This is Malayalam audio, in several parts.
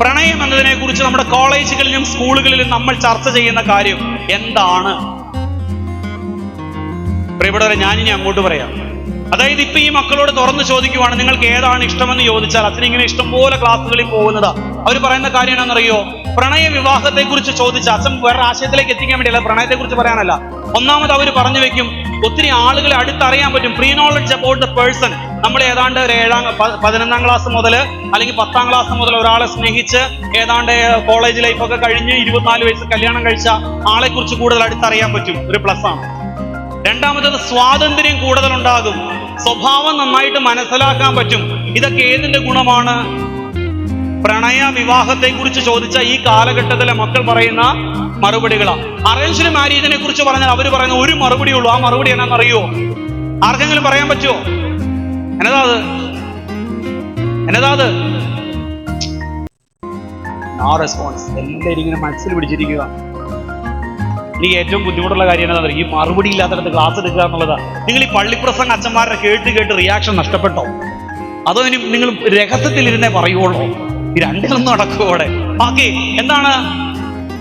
പ്രണയം എന്നതിനെ കുറിച്ച് നമ്മുടെ കോളേജുകളിലും സ്കൂളുകളിലും നമ്മൾ ചർച്ച ചെയ്യുന്ന കാര്യം എന്താണ്? പ്രിയപ്പെട്ടവരെ ഞാനിനി അങ്ങോട്ട് പറയാം. അതായത് ഇപ്പൊ ഈ മക്കളോട് തുറന്ന് ചോദിക്കുവാണ് നിങ്ങൾക്ക് ഏതാണ് ഇഷ്ടമെന്ന് ചോദിച്ചാൽ അച്ഛനിങ്ങനെ ഇഷ്ടംപോലെ ക്ലാസ്സുകളിൽ പോകുന്നതാ. അവർ പറയുന്ന കാര്യം എന്താണെന്നറിയോ? പ്രണയ വിവാഹത്തെ കുറിച്ച് ചോദിച്ച അച്ഛൻ വേറെ ആശയത്തിലേക്ക് എത്തിക്കാൻ വേണ്ടിയല്ല പ്രണയത്തെ കുറിച്ച് പറയാനല്ല. ഒന്നാമത് അവർ പറഞ്ഞു വെക്കും ഒത്തിരി ആളുകളെ അടുത്തറിയാൻ പറ്റും. Pre knowledge about the person നമ്മൾ ഏതാണ്ട് ഒരു ഏഴാം പതിനൊന്നാം ക്ലാസ് മുതൽ അല്ലെങ്കിൽ പത്താം ക്ലാസ് മുതൽ ഒരാളെ സ്നേഹിച്ച് ഏതാണ്ട് കോളേജ് ലൈഫൊക്കെ കഴിഞ്ഞ് ഇരുപത്തിനാല് വയസ്സ് കല്യാണം കഴിച്ച ആളെ കുറിച്ച് കൂടുതൽ അടുത്തറിയാൻ പറ്റും. ഒരു പ്ലസ് ആണ്. രണ്ടാമത്തത് സ്വാതന്ത്ര്യം കൂടുതൽ ഉണ്ടാകും സ്വഭാവം നന്നായിട്ട് മനസ്സിലാക്കാൻ പറ്റും. ഇതൊക്കെ ഏതിന്റെ ഗുണമാണ്? പ്രണയ വിവാഹത്തെ കുറിച്ച് ചോദിച്ച ഈ കാലഘട്ടത്തിലെ മക്കൾ പറയുന്ന മറുപടികളാണ് അറേഞ്ച്ഡ് മാരേജിനെ കുറിച്ച് പറഞ്ഞാൽ അവർ പറയുന്ന ഒരു മറുപടി ഉള്ളൂ ആ മറുപടി എന്നാണെന്നറിയോ ആർക്കെങ്കിലും പറയാൻ പറ്റുമോ എന്നതാ അത്? എന്നതാ അത്? റെസ്പോൺസ് മനസ്സിൽ പിടിച്ചിരിക്കുക. എനിക്ക് ഏറ്റവും ബുദ്ധിമുട്ടുള്ള കാര്യം എന്താ ഈ മറുപടി ഇല്ലാത്തടത്ത് ക്ലാസ് എടുക്കുക എന്നുള്ളതാ. നിങ്ങൾ ഈ പള്ളിപ്രസംഗ അച്ഛന്മാരുടെ കേട്ട് കേട്ട് റിയാക്ഷൻ നഷ്ടപ്പെട്ടോ? അതോ ഇനി നിങ്ങൾ രഹസ്യത്തിലിരുന്നേ പറയുള്ളൂ ഈ നടക്കും അവിടെ? ബാക്കി എന്താണ്?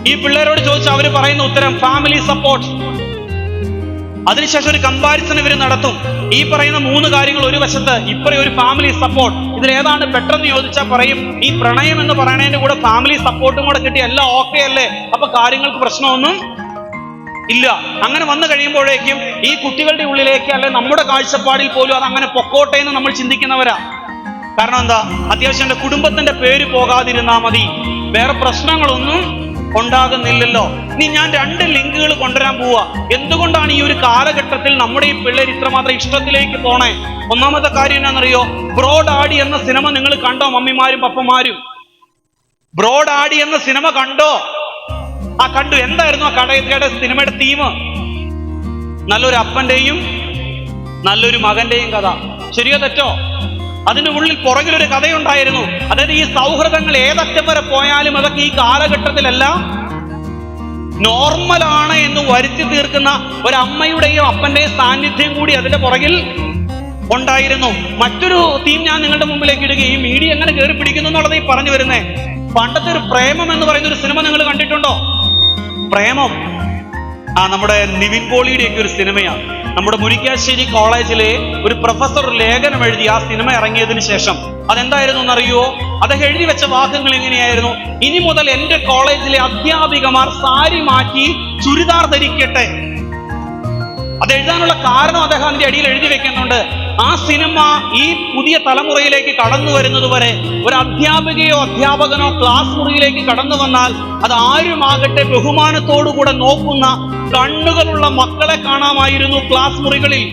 ഈ പിള്ളേരോട് ചോദിച്ചാൽ അവർ പറയുന്ന ഉത്തരം ഫാമിലി സപ്പോർട്ട് അതിനുശേഷം ഒരു കമ്പാരിസൺ ഇവർ നടത്തും. ഈ പറയുന്ന മൂന്ന് കാര്യങ്ങൾ ഒരു വശത്ത് ഇപ്പറേ ഒരു ഫാമിലി സപ്പോർട്ട് ഇതിൽ ഏതാണ് പെട്ടെന്ന് ചോദിച്ചാൽ പറയും ഈ പ്രണയം എന്ന് പറയണതിന്റെ കൂടെ ഫാമിലി സപ്പോർട്ടും കൂടെ കിട്ടി എല്ലാം ഓക്കെ അല്ലേ? അപ്പൊ കാര്യങ്ങൾക്ക് പ്രശ്നമൊന്നും ഇല്ല. അങ്ങനെ വന്നു കഴിയുമ്പോഴേക്കും ഈ കുട്ടികളുടെ ഉള്ളിലേക്ക് അല്ലെ നമ്മുടെ കാഴ്ചപ്പാടിൽ പോലും അത് അങ്ങനെ പൊക്കോട്ടെ എന്ന് നമ്മൾ ചിന്തിക്കുന്നവരാ. കാരണം എന്താ? അത്യാവശ്യം എന്റെ കുടുംബത്തിന്റെ പേര് പോകാതിരുന്നാ മതി. വേറെ പ്രശ്നങ്ങളൊന്നും ഉണ്ടാകുന്നില്ലല്ലോ. ഇനി ഞാൻ രണ്ട് ലിങ്കുകൾ കൊണ്ടുവരാൻ പോവാ. എന്തുകൊണ്ടാണ് ഈ ഒരു കാലഘട്ടത്തിൽ നമ്മുടെ ഈ പിള്ളേർ ഇത്രമാത്രം ഇഷ്ടത്തിലേക്ക് പോണേ? ഒന്നാമത്തെ കാര്യം എന്നാണെന്നറിയോ? ബ്രോഡ് ആടി എന്ന സിനിമ നിങ്ങൾ കണ്ടോ? മമ്മിമാരും പപ്പന്മാരും? ബ്രോഡ് ആടി എന്ന സിനിമ കണ്ടോ? ആ കണ്ടു. എന്തായിരുന്നു ആ കടയുടെ സിനിമയുടെ തീം നല്ലൊരു അപ്പന്റെയും നല്ലൊരു മകന്റെയും കഥ. ശരിയോ തെറ്റോ? അതിന്റെ ഉള്ളിൽ പുറകിലൊരു കഥയുണ്ടായിരുന്നു. അതായത് ഈ സൗഹൃദങ്ങൾ ഏതറ്റം വരെ പോയാലും അതൊക്കെ ഈ കാലഘട്ടത്തിലെല്ലാം നോർമലാണ് എന്ന് വരുത്തി തീർക്കുന്ന ഒരു അമ്മയുടെയും അപ്പന്റെയും സാന്നിധ്യം കൂടി അതിന്റെ പുറകിൽ ഉണ്ടായിരുന്നു. മറ്റൊരു തീം ഞാൻ നിങ്ങളുടെ മുമ്പിലേക്ക് ഇടുക ഈ മീഡിയ എങ്ങനെ കയറി പിടിക്കുന്നു എന്നുള്ളത് ഈ പറഞ്ഞു വരുന്നേ. പണ്ടത്തെ ഒരു പ്രേമം എന്ന് പറയുന്ന ഒരു സിനിമ നിങ്ങൾ കണ്ടിട്ടുണ്ടോ? പ്രേമം. ആ നമ്മുടെ നിവിൻ പോളിയുടെ ഒരു സിനിമയാണ്. നമ്മുടെ മുരിക്കാശ്ശേരി കോളേജിലെ ഒരു പ്രൊഫസർ ലേഖനം എഴുതി ആ സിനിമ ഇറങ്ങിയതിന് ശേഷം അതെന്തായിരുന്നു എന്നറിയോ അദ്ദേഹം എഴുതി വെച്ച വാക്കുകൾ എങ്ങനെയായിരുന്നു? ഇനി മുതൽ എന്റെ കോളേജിലെ അധ്യാപികമാർ സാരി മാറ്റി ചുരിദാർ ധരിക്കട്ടെ. അത് എഴുതാനുള്ള കാരണം അദ്ദേഹം അതിന്റെ അടിയിൽ എഴുതി വെക്കുന്നുണ്ട്. ആ സിനിമ ഈ പുതിയ തലമുറയിലേക്ക് കടന്നു വരുന്നത് വരെ ഒരു അധ്യാപികയോ അധ്യാപകനോ ക്ലാസ് മുറിയിലേക്ക് കടന്നു വന്നാൽ അത് ആരുമാകട്ടെ ബഹുമാനത്തോടുകൂടെ നോക്കുന്ന കണ്ണുകളുള്ള മക്കളെ കാണാമായിരുന്നു ക്ലാസ് മുറികളിൽ.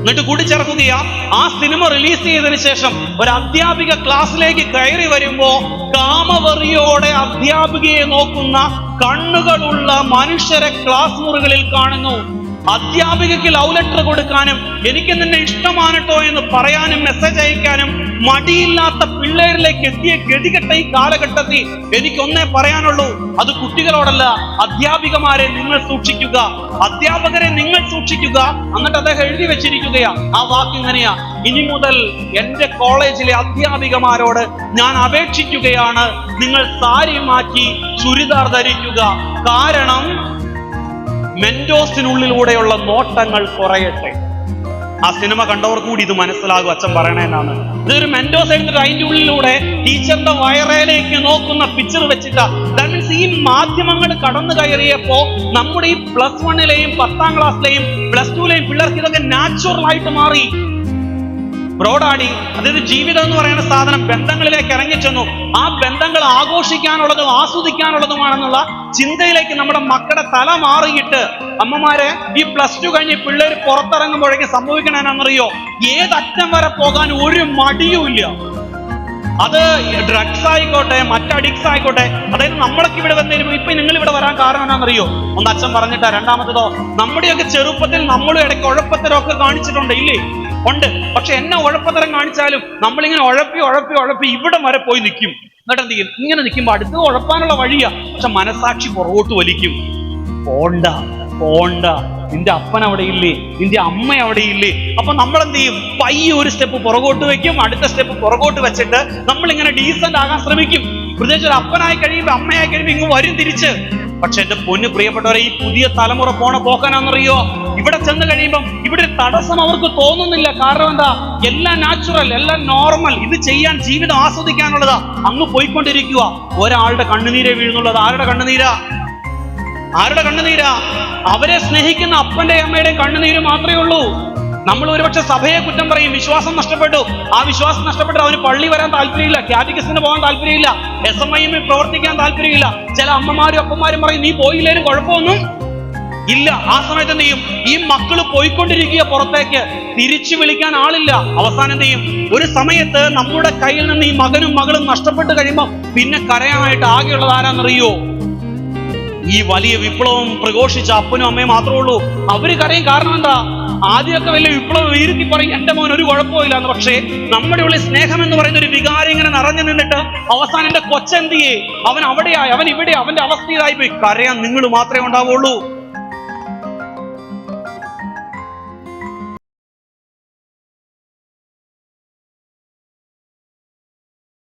എന്നിട്ട് കൂടിച്ചേർക്കുകയ ആ സിനിമ റിലീസ് ചെയ്തതിന് ശേഷം ഒരു അധ്യാപിക ക്ലാസ്സിലേക്ക് കയറി വരുമ്പോ കാമവെറിയോടെ അധ്യാപികയെ നോക്കുന്ന കണ്ണുകളുള്ള മനുഷ്യരെ ക്ലാസ് മുറികളിൽ കാണുന്നു. അധ്യാപികയ്ക്ക് ലവ് ലെറ്റർ കൊടുക്കാനും എനിക്ക് നിന്നെ ഇഷ്ടമാണട്ടോ എന്ന് പറയാനും മെസ്സേജ് അയക്കാനും മടിയില്ലാത്ത പിള്ളേരിലേക്ക് എത്തിയ ഗതികെട്ട ഈ കാലഘട്ടത്തിൽ എനിക്കൊന്നേ പറയാനുള്ളൂ. അത് കുട്ടികളോടല്ല അധ്യാപികമാരെ നിങ്ങൾ സൂക്ഷിക്കുക. അധ്യാപകരെ നിങ്ങൾ സൂക്ഷിക്കുക. എന്നിട്ട് അദ്ദേഹം എഴുതി വെച്ചിരിക്കുകയാ. ആ വാക്ക് ഇങ്ങനെയാ. ഇനി മുതൽ എന്റെ കോളേജിലെ അധ്യാപികമാരോട് ഞാൻ അപേക്ഷിക്കുകയാണ്. നിങ്ങൾ സാരി മാറ്റി ചുരിദാർ ധരിക്കുക. കാരണം മെന്റോസിനുള്ളിലൂടെയുള്ള നോട്ടങ്ങൾ കുറയട്ടെ. ആ സിനിമ കണ്ടവർ കൂടി ഇത് മനസ്സിലാകും അച്ഛൻ പറയണേന്നാണ് ഇതൊരു മെന്റോസ് എടുത്തിട്ട് അതിന്റെ ഉള്ളിലൂടെ ടീച്ചറിന്റെ വയറയിലേക്ക് നോക്കുന്ന പിക്ചർ വെച്ചിട്ടാ. ദാറ്റ് മീൻസ് ഈ മാധ്യമങ്ങൾ കടന്നു കയറിയപ്പോ നമ്മുടെ ഈ പ്ലസ് വണ്ണിലെയും പത്താം ക്ലാസ്സിലെയും പ്ലസ് ടുവിലെയും പിള്ളേർക്ക് ഇതൊക്കെ നാച്ചുറൽ ആയിട്ട് മാറി. ബ്രോഡാടി അതായത് ജീവിതം എന്ന് പറയുന്ന സാധനം ബന്ധങ്ങളിലേക്ക് ഇറങ്ങിച്ചെന്നു. ആ ബന്ധങ്ങൾ ആഘോഷിക്കാനുള്ളതും ആസ്വദിക്കാനുള്ളതുമാണെന്നുള്ള ചിന്തയിലേക്ക് നമ്മുടെ മക്കളുടെ തല മാറിയിട്ട് അമ്മമാരെ ഈ പ്ലസ് ടു കഴിഞ്ഞ് പിള്ളേർ പുറത്തിറങ്ങുമ്പോഴേക്കും സംഭവിക്കണമെന്നറിയോ ഏതറ്റം വരെ പോകാൻ ഒരു മടിയുമില്ല അത് ഡ്രഗ്സ് ആയിക്കോട്ടെ മറ്റ് അഡിക്സ് ആയിക്കോട്ടെ അതായത് നമ്മളൊക്കെ ഇവിടെ വന്നിരുന്നു ഇപ്പൊ നിങ്ങൾ ഇവിടെ വരാൻ കാരണം എന്താണെന്നറിയോ? ഒന്ന് അച്ഛൻ പറഞ്ഞിട്ടാ രണ്ടാമത്തതോ നമ്മുടെയൊക്കെ ചെറുപ്പത്തിൽ നമ്മളും ഇടയ്ക്ക് ഉഴപ്പത്തരമൊക്കെ കാണിച്ചിട്ടുണ്ട് ഇല്ലേ? ഉണ്ട്. പക്ഷെ എന്നെ ഉഴപ്പത്തരം കാണിച്ചാലും നമ്മളിങ്ങനെ ഉഴപ്പി ഉഴപ്പി ഉഴപ്പി ഇവിടം വരെ പോയി നിൽക്കും. എന്നിട്ട് എന്ത് ചെയ്യും? ഇങ്ങനെ നിൽക്കുമ്പോൾ അടുത്ത് ഉഴപ്പാനുള്ള വഴിയാ. പക്ഷെ മനസാക്ഷി പുറകോട്ട് വലിക്കും. പോണ്ട പോണ്ട. നിന്റെ അപ്പൻ അവിടെ ഇല്ലേ? നിന്റെ അമ്മ അവിടെ ഇല്ലേ? അപ്പൊ നമ്മൾ എന്ത് ചെയ്യും? പയ്യെ ഒരു സ്റ്റെപ്പ് പുറകോട്ട് വെക്കും. അടുത്ത സ്റ്റെപ്പ് പുറകോട്ട് വെച്ചിട്ട് നമ്മൾ ഇങ്ങനെ ഡീസന്റ് ആകാൻ ശ്രമിക്കും. പ്രത്യേകിച്ച് ഒരു അപ്പനായി കഴിയുമ്പോ അമ്മയായി കഴിയുമ്പോ ഇങ്ങ് വരും തിരിച്ച്. പക്ഷെ എന്റെ പൊന്ന് പ്രിയപ്പെട്ടവരെ ഈ പുതിയ തലമുറ പോണ പോക്കാനാന്നറിയോ? ഇവിടെ ചെന്ന് കഴിയുമ്പം ഇവിടെ തടസ്സം അവർക്ക് തോന്നുന്നില്ല. കാരണം എന്താ? എല്ലാം നാച്ചുറൽ എല്ലാം നോർമൽ ഇത് ചെയ്യാൻ ജീവിതം ആസ്വദിക്കാനുള്ളതാ. അങ്ങ് പോയിക്കൊണ്ടിരിക്കുക ഒരാളുടെ കണ്ണുനീരെ വീഴുന്നുള്ളത്. ആരുടെ കണ്ണുനീരാ? ആരുടെ കണ്ണുനീരാ? അവരെ സ്നേഹിക്കുന്ന അപ്പന്റെ അമ്മയുടെ കണ്ണുനീര് മാത്രമേ ഉള്ളൂ. നമ്മൾ ഒരുപക്ഷെ സഭയെ കുറ്റം പറയും. വിശ്വാസം നഷ്ടപ്പെട്ടു. ആ വിശ്വാസം നഷ്ടപ്പെട്ടു അവന് പള്ളി വരാൻ താല്പര്യമില്ല. കാറ്റഗിസ്റ്റിന് പോകാൻ താല്പര്യമില്ല. എസ് എം ഐ പ്രവർത്തിക്കാൻ താല്പര്യമില്ല. ചില അമ്മമാരും അപ്പന്മാരും പറയും നീ പോയില്ലേലും കുഴപ്പമൊന്നും ഇല്ല ആ സമയത്ത് എന്ത് ചെയ്യും? ഈ മക്കൾ പോയിക്കൊണ്ടിരിക്കുക പുറത്തേക്ക്. തിരിച്ചു വിളിക്കാൻ ആളില്ല. അവസാനം എന്ത് ചെയ്യും? ഒരു സമയത്ത് നമ്മുടെ കയ്യിൽ നിന്ന് ഈ മകനും മകളും നഷ്ടപ്പെട്ട് കഴിയുമ്പോൾ പിന്നെ കരയാനായിട്ട് ആകെയുള്ളത് ആരാന്നറിയോ? ഈ വലിയ വിപ്ലവം പ്രഘോഷിച്ച അപ്പനും അമ്മയും മാത്രമേ ഉള്ളൂ. അവർ കരയും കാരണം എന്താ? ആദ്യമൊക്കെ വലിയ വിപ്ലവം വീരുത്തി പറയും എന്റെ മോൻ ഒരു കുഴപ്പമില്ല എന്ന് പക്ഷേ നമ്മുടെ ഉള്ളിൽ സ്നേഹം എന്ന് പറയുന്ന ഒരു വികാരം ഇങ്ങനെ നിറഞ്ഞു നിന്നിട്ട് അവസാനം എന്റെ കൊച്ചെന്തിയെ അവൻ അവിടെയായി അവൻ ഇവിടെ അവന്റെ അവസ്ഥയിലായി പോയി. കരയാൻ നിങ്ങൾ മാത്രമേ ഉണ്ടാവുള്ളൂ